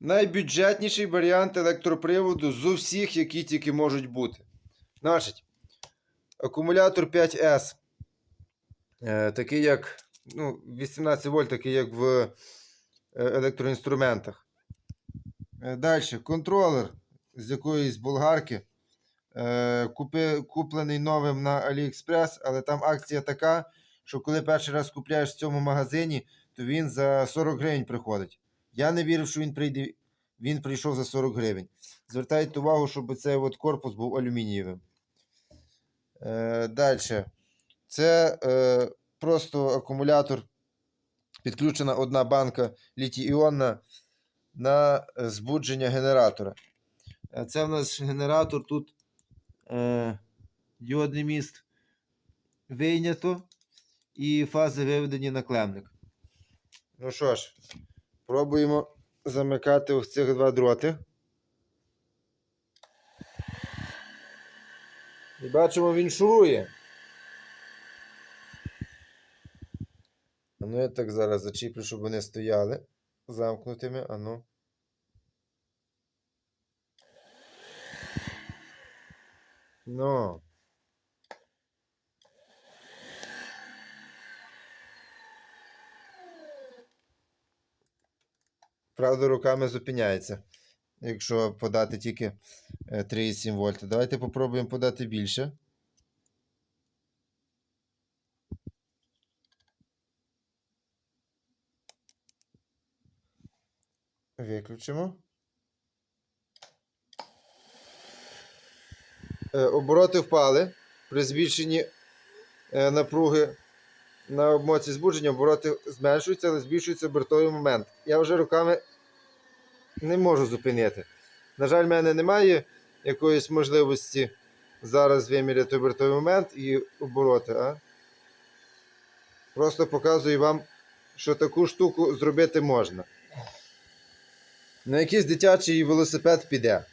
найбюджетніший варіант електроприводу з усіх, які тільки можуть бути. Значить, акумулятор 5S. Е, такий як ну, 18 вольт, такий як в е, електроінструментах. Е, Далі, контролер з якоїсь болгарки. Купи, куплений новим на AliExpress, але там акція така, що коли перший раз купляєш в цьому магазині, то він за 40 гривень приходить. Я не вірив, що він прийде. Він прийшов за 40 гривень. Звертайте увагу, щоб цей от корпус був алюмінієвим. Е, Далі. Це е, просто акумулятор. Підключена одна банка літій-іонна на збудження генератора. Е, Це в нас генератор тут е, діодний міст вийнято і фази виведені на клемник. Ну що ж, пробуємо замикати ось цих два дроти. І бачимо, він шурує. Ну я так зараз зачіплю, щоб вони стояли замкнутими. А ну. Ну. Правда, руками зупиняється. Якщо подати тільки е, 3,7 вольта. Давайте попробуємо подати більше. Виключимо. Е, Обороти впали. При збільшенні е, напруги на обмотці збудження обороти зменшуються, але збільшується обертовий момент. Я вже руками не можу зупинити. На жаль, в мене немає якоїсь можливості зараз виміряти обертовий момент і обороти. А? Просто показую вам, що таку штуку зробити можна. На якийсь дитячий велосипед піде.